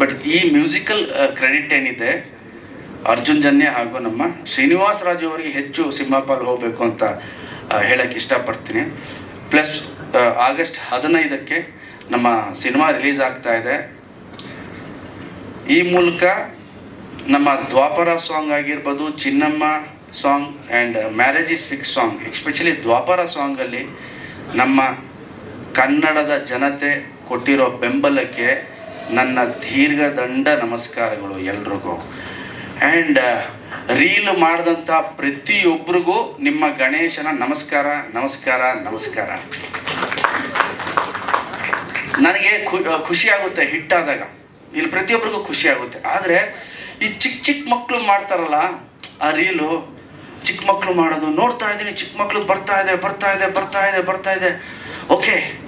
But ಈ musical credit ಏನಿದೆ, ಅರ್ಜುನ್ ಜನ್ಯ ಹಾಗೂ ನಮ್ಮ ಶ್ರೀನಿವಾಸ್ ರಾಜು ಅವರಿಗೆ ಹೆಚ್ಚು ಸಿಂಹಪಾಲ್ ಹೋಗಬೇಕು ಅಂತ ಹೇಳಕ್ಕೆ ಇಷ್ಟಪಡ್ತೀನಿ. ಪ್ಲಸ್ ಆಗಸ್ಟ್ ಹದಿನೈದಕ್ಕೆ ನಮ್ಮ ಸಿನಿಮಾ ರಿಲೀಸ್ ಆಗ್ತಾ ಇದೆ. ಈ ಮೂಲಕ ನಮ್ಮ ದ್ವಾಪರ ಸಾಂಗ್ ಆಗಿರ್ಬೋದು, Chinnamma song and marriage is fix song especially Dwapara ಸಾಂಗಲ್ಲಿ ನಮ್ಮ ಕನ್ನಡದ ಜನತೆ ಕೊಟ್ಟಿರೋ ಬೆಂಬಲಕ್ಕೆ ನನ್ನ ದೀರ್ಘ ದಂಡ ನಮಸ್ಕಾರಗಳು ಎಲ್ರಿಗೂ. ಆ್ಯಂಡ್ ರೀಲ್ ಮಾಡಿದಂಥ ಪ್ರತಿಯೊಬ್ಬರಿಗೂ ನಿಮ್ಮ ಗಣೇಶನ ನಮಸ್ಕಾರ ನಮಸ್ಕಾರ ನಮಸ್ಕಾರ. ನನಗೆ ಖುಷಿ ಆಗುತ್ತೆ ಹಿಟ್ ಆದಾಗ. ಇಲ್ಲಿ ಪ್ರತಿಯೊಬ್ಬರಿಗೂ ಖುಷಿ ಆಗುತ್ತೆ. ಆದರೆ, ಈ ಚಿಕ್ಕ ಚಿಕ್ಕ ಮಕ್ಕಳು ಮಾಡ್ತಾರಲ್ಲ, ಆ ರೀಲು ಚಿಕ್ಕ ಮಕ್ಕಳು ಮಾಡೋದು, ನೋಡ್ತಾ ಇದ್ದೀನಿ ಚಿಕ್ಕ ಮಕ್ಕಳು ಬರ್ತಾ ಇದೆ ಬರ್ತಾ ಇದೆ ಬರ್ತಾ ಇದೆ ಬರ್ತಾ ಇದೆ. ಓಕೆ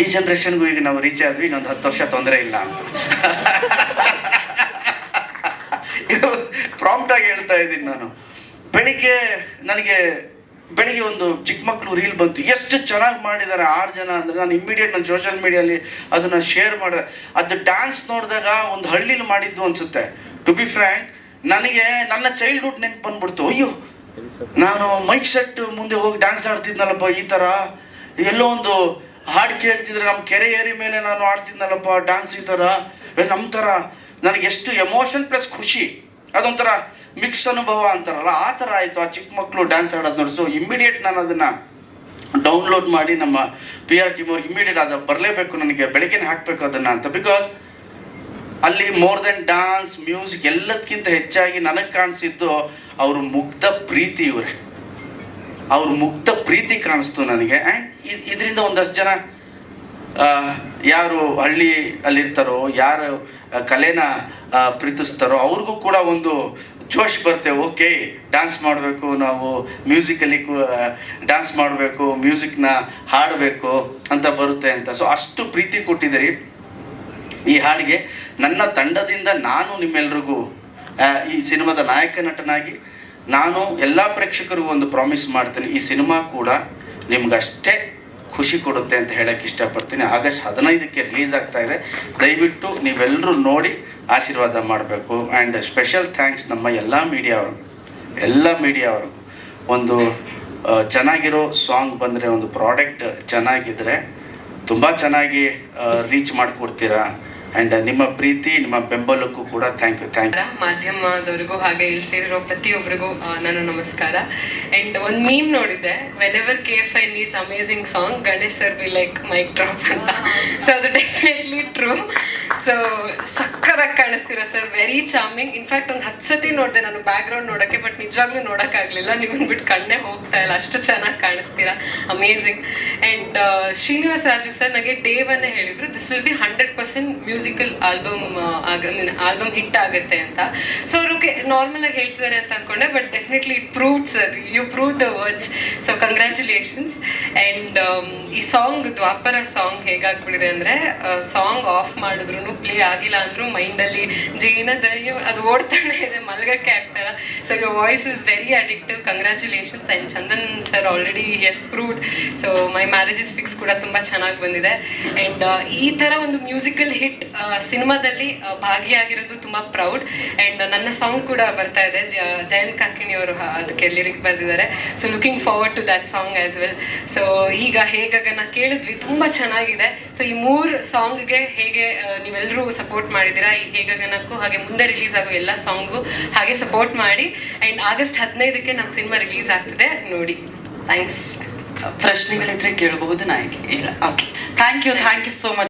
ಈ ಜನ್ರೇಷನ್ಗೂ ಈಗ ನಾವು ರೀಚ್ ಆದ್ವಿ ಇನ್ನೊಂದು ಹತ್ತು ವರ್ಷ ತೊಂದರೆ ಇಲ್ಲ ಅಂತ. ಇದು ಪ್ರಾಂಪ್ಟಾಗಿ ಹೇಳ್ತಾ ಇದ್ದೀನಿ ನಾನು. ಬೆಳಿಗ್ಗೆ ನನಗೆ ಬೆಳಿಗ್ಗೆ ಒಂದು ಚಿಕ್ಕ ಮಕ್ಕಳು ರೀಲ್ ಬಂತು. ಎಷ್ಟು ಚೆನ್ನಾಗಿ ಮಾಡಿದ್ದಾರೆ ಆರು ಜನ ಅಂದರೆ ನಾನು ಇಮ್ಮಿಡಿಯೇಟ್ ನನ್ನ ಸೋಷಿಯಲ್ ಮೀಡಿಯಲ್ಲಿ ಅದನ್ನು ಶೇರ್ ಮಾಡಿದೆ. ಅದು ಡ್ಯಾನ್ಸ್ ನೋಡಿದಾಗ ಒಂದು ಹಳ್ಳಿಲಿ ಮಾಡಿದ್ದು ಅನಿಸುತ್ತೆ. ಟು ಬಿ ಫ್ರ್ಯಾಂಕ್ ನನಗೆ ನನ್ನ ಚೈಲ್ಡ್ಹುಡ್ ನೆನ್ಪು ಬಂದ್ಬಿಡ್ತು. ಅಯ್ಯೋ ನಾನು ಮೈಕ್ ಸೆಟ್ ಮುಂದೆ ಹೋಗಿ ಡ್ಯಾನ್ಸ್ ಆಡ್ತಿದ್ನಲ್ಲಪ್ಪ ಈ ಥರ ಎಲ್ಲೋ ಒಂದು ಹಾಡು ಕೇಳ್ತಿದ್ರೆ ನಮ್ಮ ಕೆರೆ ಏರಿ ಮೇಲೆ ನಾನು ಆಡ್ತಿದ್ನಲ್ಲಪ್ಪ ಡ್ಯಾನ್ಸ್ ಈ ಥರ. ನಮ್ಮ ಥರ. ನನಗೆ ಎಷ್ಟು ಎಮೋಷನ್ ಪ್ಲಸ್ ಖುಷಿ. ಅದೊಂಥರ ಮಿಕ್ಸ್ ಅನುಭವ ಅಂತಾರಲ್ಲ, ಆ ಥರ ಆಯಿತು. ಆ ಚಿಕ್ಕ ಮಕ್ಕಳು ಡ್ಯಾನ್ಸ್ ಆಡೋದು ನೋಡಿ. ಸೊ ಇಮ್ಮಿಡಿಯೇಟ್ ನಾನು ಅದನ್ನು ಡೌನ್ಲೋಡ್ ಮಾಡಿ ನಮ್ಮ ಪಿ ಆರ್ ಟಿ ಅವ್ರಿಗೆ ಇಮ್ಮಿಡಿಯೇಟ್ ಅದು ಬರಲೇಬೇಕು ನನಗೆ ಬೆಳಕಿನ ಹಾಕಬೇಕು ಅದನ್ನು ಅಂತ. ಬಿಕಾಸ್ ಅಲ್ಲಿ ಮೋರ್ ದೆನ್ ಡಾನ್ಸ್ ಮ್ಯೂಸಿಕ್ ಎಲ್ಲದಕ್ಕಿಂತ ಹೆಚ್ಚಾಗಿ ನನಗೆ ಕಾಣಿಸಿದ್ದು ಅವರು ಮುಗ್ಧ ಪ್ರೀತಿ ಇವರೇ. ಅವ್ರ ಮುಕ್ತ ಪ್ರೀತಿ ಕಾಣಿಸ್ತು ನನಗೆ. ಆ್ಯಂಡ್ ಇದರಿಂದ ಒಂದಷ್ಟು ಜನ ಯಾರು ಹಳ್ಳಿ ಅಲ್ಲಿರ್ತಾರೋ ಯಾರು ಕಲೆನ ಪ್ರೀತಿಸ್ತಾರೋ, ಅವ್ರಿಗೂ ಕೂಡ ಒಂದು ಜೋಶ್ ಬರುತ್ತೆ. ಓಕೆ ಡ್ಯಾನ್ಸ್ ಮಾಡಬೇಕು ನಾವು ಮ್ಯೂಸಿಕಲ್ಲಿ ಡ್ಯಾನ್ಸ್ ಮಾಡಬೇಕು ಮ್ಯೂಸಿಕ್ನ ಹಾಡಬೇಕು ಅಂತ ಬರುತ್ತೆ ಅಂತ. ಸೊ ಅಷ್ಟು ಪ್ರೀತಿ ಕೊಟ್ಟಿದ್ದೀರಿ ಈ ಹಾಡಿಗೆ. ನನ್ನ ತಂಡದಿಂದ ನಾನು ನಿಮ್ಮೆಲ್ರಿಗೂ ಈ ಸಿನಿಮಾದ ನಾಯಕ ನಟನಾಗಿ ನಾನು ಎಲ್ಲ ಪ್ರೇಕ್ಷಕರಿಗೂ ಒಂದು ಪ್ರಾಮಿಸ್ ಮಾಡ್ತೀನಿ, ಈ ಸಿನಿಮಾ ಕೂಡ ನಿಮ್ಗಷ್ಟೇ ಖುಷಿ ಕೊಡುತ್ತೆ ಅಂತ ಹೇಳಕ್ಕೆ ಇಷ್ಟಪಡ್ತೀನಿ. ಆಗಸ್ಟ್ ಹದಿನೈದಕ್ಕೆ ರಿಲೀಸ್ ಆಗ್ತಾ ಇದೆ. ದಯವಿಟ್ಟು ನೀವೆಲ್ಲರೂ ನೋಡಿ ಆಶೀರ್ವಾದ ಮಾಡಬೇಕು. ಆ್ಯಂಡ್ ಸ್ಪೆಷಲ್ ಥ್ಯಾಂಕ್ಸ್ ನಮ್ಮ ಎಲ್ಲ ಮೀಡಿಯಾವ್ರಿಗೂ ಎಲ್ಲ ಮೀಡಿಯಾವ್ರಿಗೂ ಒಂದು ಚೆನ್ನಾಗಿರೋ ಸಾಂಗ್ ಬಂದರೆ, ಒಂದು ಪ್ರಾಡಕ್ಟ್ ಚೆನ್ನಾಗಿದ್ದರೆ ತುಂಬ ಚೆನ್ನಾಗಿ ರೀಚ್ ಮಾಡಿಕೊಡ್ತೀರಾ? ಆ್ಯಂಡ್ ನಿಮ್ಮ ಪ್ರೀತಿ, ನಿಮ್ಮ ಬೆಂಬಲಕ್ಕೂ ಕೂಡ ಥ್ಯಾಂಕ್ ಯು ಥ್ಯಾಂಕ್ ಮಾಧ್ಯಮದವರಿಗೂ ಹಾಗೆ ಇಲ್ಲಿ ಸೇರಿರೋ ಪ್ರತಿಯೊಬ್ಬರಿಗೂ ನನ್ನ ನಮಸ್ಕಾರ. ಅಂಡ್ ಒಂದು ಮೀಮ್ ನೋಡಿದ್ದೆ. Whenever K F I needs amazing song Ganesh sir we like mic drop ಅಂತ. ಸೊ ಅದು ಡೆಫಿನೆಟ್ಲಿ ಟ್ರೂ ಸೊ ಸಕ್ಕದಾಗಿ ಕಾಣಿಸ್ತೀರ sir. Very charming in fact ಒಂದು ಹತ್ತು ಸತಿ ನೋಡಿದೆ ನಾನು ಬ್ಯಾಕ್ ಗ್ರೌಂಡ್ ನೋಡೋಕ್ಕೆ ಬಟ್ ನಿಜವಾಗ್ಲೂ ನೋಡೋಕ್ಕಾಗಲಿಲ್ಲ. ನಿಮ್ಮನ್ನು ಬಿಟ್ಟು ಕಣ್ಣೇ ಹೋಗ್ತಾ ಇಲ್ಲ. ಅಷ್ಟು ಚೆನ್ನಾಗಿ ಕಾಣಿಸ್ತೀರಾ. Amazing and Srinivas Raju sir ನನಗೆ ಡೇ ಹೇಳಿದರು this will be hundred percent musical album ಆಗ ಆಲ್ಬಮ್ ಹಿಟ್ ಆಗುತ್ತೆ ಅಂತ. ಸೊ ಅವರು ನಾರ್ಮಲ್ ಆಗಿ ಹೇಳ್ತಿದ್ದಾರೆ ಅಂತ ಅನ್ಕೊಂಡೆ but definitely it prove sir you prove the words so congratulations and ಈ ಸಾಂಗ್ ದ್ವಾಪರ ಸಾಂಗ್ ಹೇಗಾಗ್ಬಿಟ್ಟಿದೆ ಅಂದರೆ ಸಾಂಗ್ ಆಫ್ ಮಾಡಿದ್ರು ಪ್ಲೇ ಆಗಿಲ್ಲ ಅಂದ್ರೂ ಮೈಂಡಲ್ಲಿ ಜೀವನ ದಯ್ಯ ಅದು ಓಡ್ತಾನೆ ಇದೆ, ಮಲ್ಗಕ್ಕೆ ಆಗ್ತಾಯಿಲ್ಲ. So your voice is very addictive congratulations and Chandan sir already as proved so my marriage is fix ಕೂಡ ತುಂಬ ಚೆನ್ನಾಗಿ ಬಂದಿದೆ. ಅಂಡ್ ಈ ಥರ ಒಂದು ಮ್ಯೂಸಿಕಲ್ ಹಿಟ್ ಸಿನಿಮಾದಲ್ಲಿ ಭಾಗಿಯಾಗಿರೋದು ತುಂಬ ಪ್ರೌಡ್ ಅಂಡ್ ನನ್ನ ಸಾಂಗ್ ಕೂಡ ಬರ್ತಾ ಇದೆ. ಜಯಂತ್ ಕಾಕಿಣಿ ಅವರು ಅದಕ್ಕೆ ಲಿರಿಕ್ ಬರೆದಿದ್ದಾರೆ. So looking forward to that song as well so ಈಗ ಹೇಗನ ಕೇಳಿದ್ವಿ, ತುಂಬ ಚೆನ್ನಾಗಿದೆ. ಸೊ ಈ ಮೂರು ಸಾಂಗ್ಗೆ ಹೇಗೆ ನೀವೆಲ್ಲರೂ ಸಪೋರ್ಟ್ ಮಾಡಿದ್ದೀರಾ? ಈ ಹೇಗಗನಕ್ಕೂ ಹಾಗೆ ಮುಂದೆ ರಿಲೀಸ್ ಆಗೋ ಎಲ್ಲ ಸಾಂಗು ಹಾಗೆ ಸಪೋರ್ಟ್ ಮಾಡಿ. ಆ್ಯಂಡ್ ಆಗಸ್ಟ್ ಹದಿನೈದಕ್ಕೆ ನಮ್ಮ ಸಿನಿಮಾ ರಿಲೀಸ್ ಆಗ್ತಿದೆ. ನೋಡಿ. ಥ್ಯಾಂಕ್ಸ್ ಪ್ರಶ್ನೆಗಳಿದ್ರೆ ಕೇಳಬಹುದು ನಾಯಕಿ. ಇಲ್ಲ. Okay thank you thank you so much